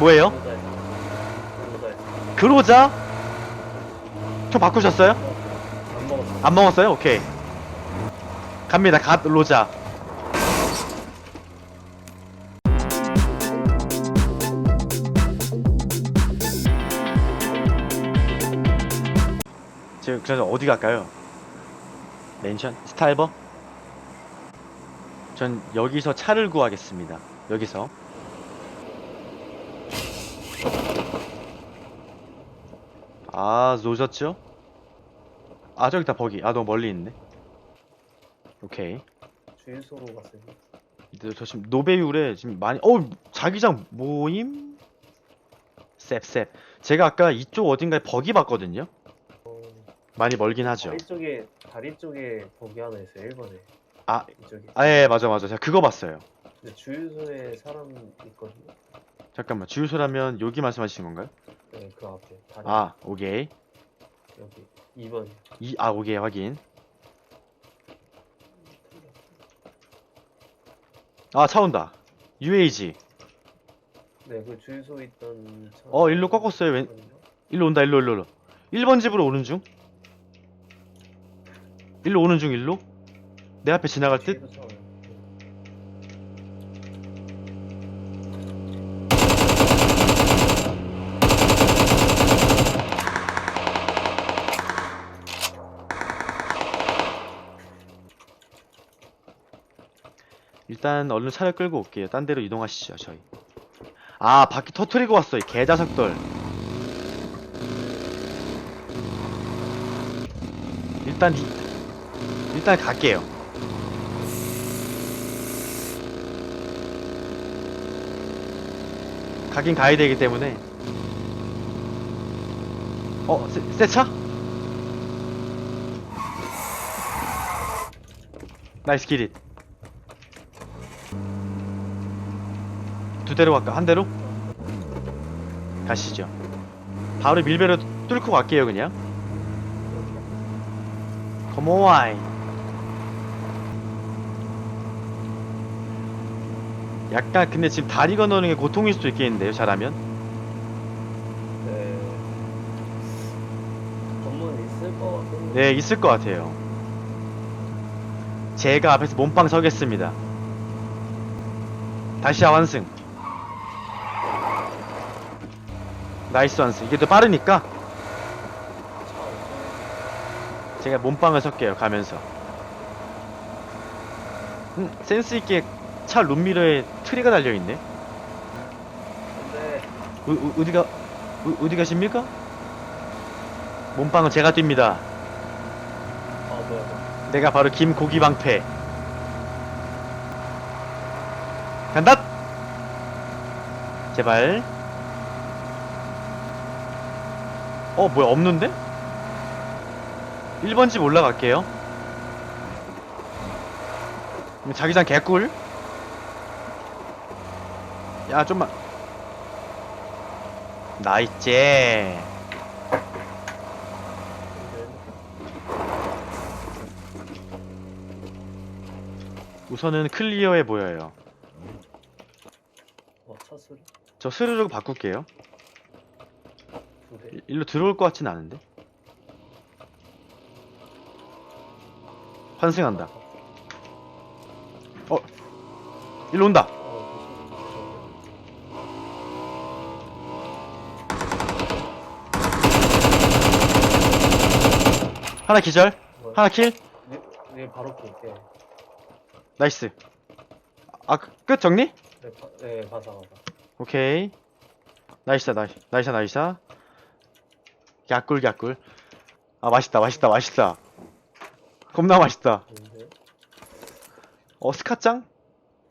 뭐예요? 그로자? 저 바꾸셨어요? 안 먹었어. 안 먹었어요? 오케이. 갑니다. 갓 로자. 지금 그래서 어디 갈까요? 맨션? 스타일버? 전 여기서 차를 구하겠습니다. 여기서. 아, 노셨죠? 아, 저기 다 버기. 아, 너무 멀리 있네. 오케이. 주유소로 갔어요. 이제 저 지금 노베이울에 지금 많이 어 자기장 모임 셉셉 제가 아까 이쪽 어딘가에 버기 봤거든요 어, 많이 멀긴 하죠 다리 쪽에 다리 쪽에 거기 하나 있어요. 1번에. 아. 이쪽에. 아 예 맞아 맞아 제가 그거 봤어요 근데 주유소에 사람 있거든요. 잠깐만 주유소라면 여기 말씀하시는 건가요 네, 그 앞에. 다리 아 오케이 여기 2번. 이 아 오케이 확인 아 차 온다 UAG 네, 그 주유소에 있던 차. 어, 일로 꺾었어요, 왼-. 일로 온다 일로 일로 일로 1번 집으로 오는 중 일로 오는 중 일로 내 앞에 지나갈 듯 주유소 차 와요. 일단 얼른 차를 끌고 올게요. 딴 데로 이동하시죠, 저희. 아, 바퀴 터트리고 왔어요. 개자석들. 일단 이, 일단 갈게요. 가긴 가야 되기 때문에. 어, 새, 새 차? 나이스 기릿. 두 대로 갈까? 한 대로? 가시죠. 바로 밀배로 뚫고 갈게요, 그냥. 컴온. 약간 근데 지금 다리 건너는 게 고통일 수도 있겠는데요, 잘하면. 네. 검문 있을 것 같은데. 네, 있을 것 같아요. 제가 앞에서 몸빵 서겠습니다. 다시 완승. 나이스 완승. 이게 더 빠르니까. 제가 몸빵을 설게요, 가면서. 음, 센스있게 차 룸미러에 트리가 달려있네. 근데 어디가, 어, 어디 가십니까? 몸빵은 제가 뜁니다. 아 뭐야 뭐야. 내가 바로 김고기방패. 간다! 제발. 어, 뭐야, 없는데? 1번 집 올라갈게요. 음, 자기장 개꿀. 야, 좀만. 나이스. 우선은 클리어해 보여요. 와차 소리 저 스르르 바꿀게요. 일- 일로 들어올 것 같진 않은데. 환승한다. 어, 일로 온다. 어, 하나 기절, 무슨 하나 킬. 네, 네 바로 킬. 네. 나이스. 아, 끝- 끝 정리? 네, 바, 네 바사 바사. 오케이. 나이스다, 나이스, 나이스, 나이스. 갸꿀, 갸꿀. 아, 맛있다, 맛있다, 맛있다. 겁나 맛있다. 어, 스카짱?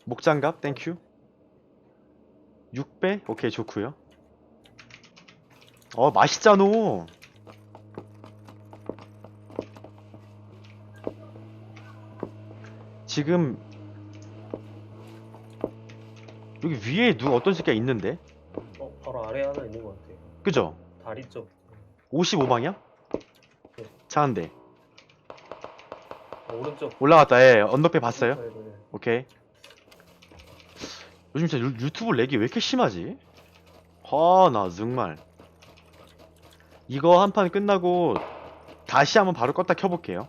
목장갑, 땡큐. 6배? 오케이, 좋구요. 어, 맛있잖아. 지금 여기 위에 누가 어떤 새끼가 있는데? 어 바로 아래 하나 있는 것 같아요. 그죠? 다리 쪽. 55방이야? 차한 대. 어, 오른쪽. 올라갔다, 예. 언덕배 봤어요? 사이드네. 오케이. 요즘 진짜 유, 유튜브 렉이 왜 이렇게 심하지? 허나 정말 이거 한 판 끝나고 다시 한번 바로 껐다 켜볼게요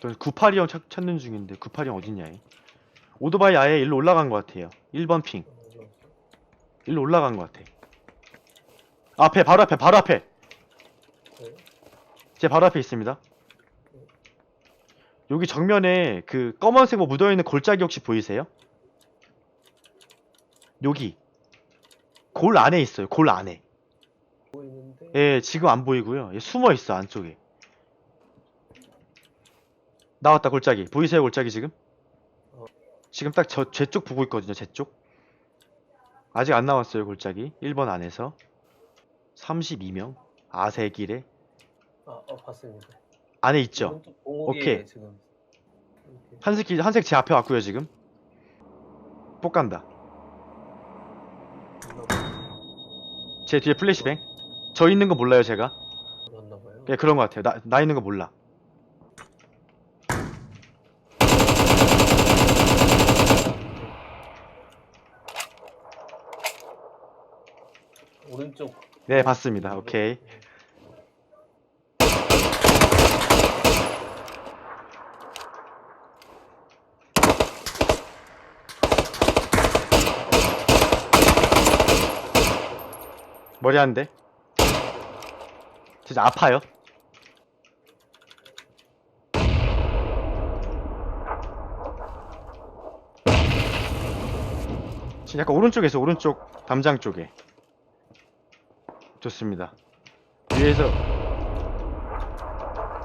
저 982형 찾, 찾는 중인데 982형 어딨냐 얘 오토바이 아예 일로 올라간 것 같아요 1번 핑 어디 갔어? 일로 올라간 것 같아 앞에 바로 앞에 바로 앞에. 네. 제 바로 앞에 있습니다. 여기 정면에 그 검은색 뭐 묻어있는 골짜기 혹시 보이세요? 여기. 골 안에 있어요 골 안에. 보이는데? 예 지금 안 보이고요. 얘 숨어 있어 안쪽에. 나왔다 골짜기. 보이세요 골짜기 지금? 어. 지금 딱 저 제 쪽 보고 있거든요 제쪽. 아직 안 나왔어요 골짜기. 1번 안에서 32명? 아세길에? 아, 어 봤습니다. 안에 있죠? 공옥에 오케이. 지금 이렇게. 한색 길- 한색 제 앞에 왔고요 지금. 못 간다. 제 뒤에 플래시뱅 저 있는 거 몰라요 제가? 봐요. 예 그런 거 같아요. 나, 나 있는 거 몰라. 오른쪽 네 봤습니다 오케이 머리 한 대. 진짜 아파요. 지금 약간 오른쪽에서 오른쪽 담장 쪽에. 좋습니다. 위에서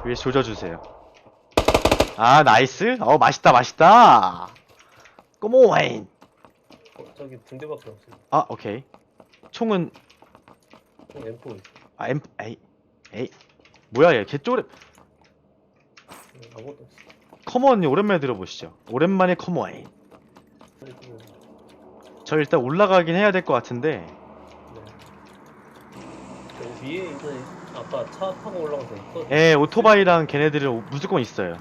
위에 조져주세요. 아 나이스. 어 맛있다 맛있다. 꼬모 와인. 어, 저기 두 개밖에 없어요. 아 오케이. 총은 어, M4 있어. 아 엠 에이 에이 뭐야 얘 개쪼래 음, 아무것도 없어. 커먼 오랜만에 들어보시죠. 오랜만에 커먼. 그리고, 저 일단 올라가긴 해야 될 것 같은데 네. 저 위에 있는 아까 차 타고 올라가서 있거든요. 에 오토바이랑 걔네들은 오- 무조건 있어요.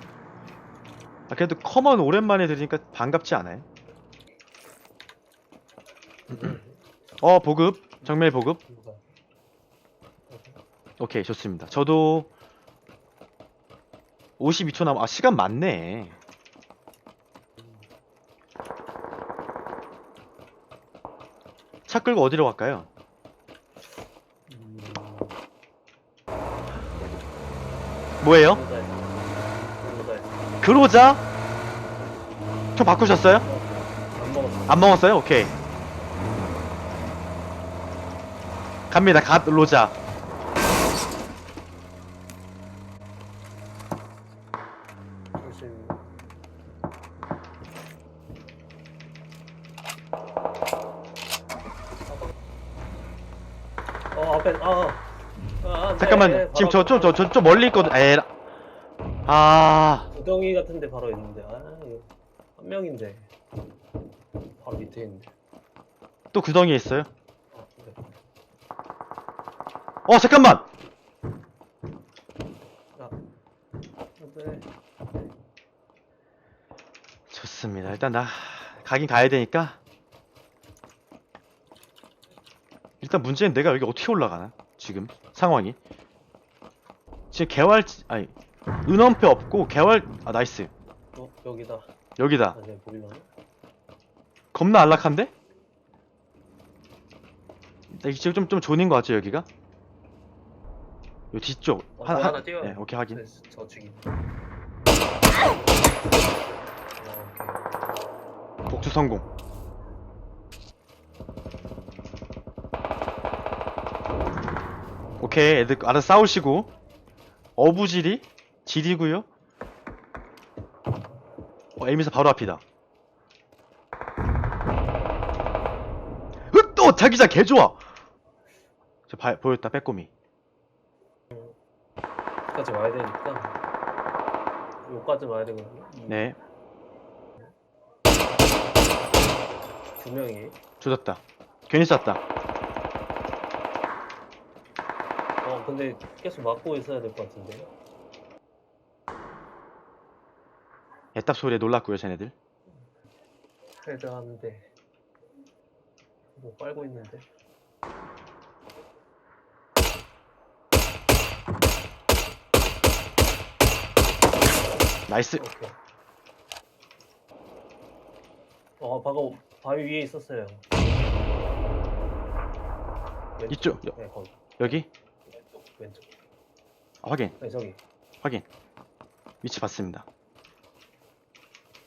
아, 그래도 커먼 오랜만에 들으니까 반갑지 않아요? 어 보급 정밀 보급 누가? 오케이 좋습니다. 저도 52초 남. 아 시간 많네. 차 끌고 어디로 갈까요? 음, 뭐예요? 그로자? 총 바꾸셨어요? 안 먹었어. 안 먹었어요? 오케이. 갑니다. 갓 로자. 어 앞에 아. 아안 돼. 잠깐만요. 지금 저좀저저좀 멀리 있거든. 에라. 아. 구덩이 같은데 바로 있는데 아 이거 한 명인데 바로 밑에 있는데. 또 구덩이에 있어요? 아, 네. 어 잠깐만. 아, 네. 좋습니다. 일단 나 가긴 가야 되니까. 일단 문제는 내가 여기 어떻게 올라가나? 지금 상황이. 지금 개활 아니 은원표 없고 개활 아 나이스. 어 여기다. 여기다. 아, 네 보이려나? 겁나 안락한데? 나 지금 좀, 좀 존인 것 같죠, 여기가? 요 뒤쪽. 어, 한, 하나 뛰어요. 네, 오케이, 확인. 네, 저 죽임. 어, 복수 성공. 오케이, 애들 알아서 싸우시고. 어부지리? 지리고요 어, 에미사 바로 앞이다. 으, 또! 자기장 개 좋아! 저 봐, 보였다, 빼꼼이. 여기까지 와야 되니까. 여기까지 와야 되거든요. 이 네, 두 명이. 조졌다. 괜히 쐈다. 어 근데 계속 막고 있어야 될 것 같은데. 애답 소리에 놀랐고요, 쟤네들. 헤드하는데. 뭐 빨고 있는데. 나이스. 오케이. 어, 방금 바위 위에 있었어요. 왼쪽. 이쪽, 여- 네, 거기. 여기? 왼쪽. 아, 확인. 네, 저기. 확인. 위치 봤습니다.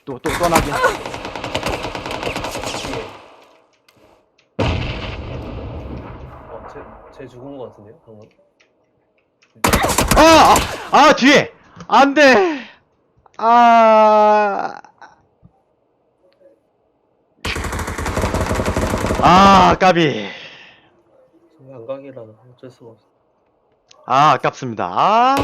또, 또, 떠나기. 뒤에. 어, 쟤, 쟤 죽은 것 같은데요, 방금? 아! 아! 아, 뒤에! 안 돼! 아. 아, 까비. 양각이라 어쩔 수가 없어. 아, 아깝습니다. 아.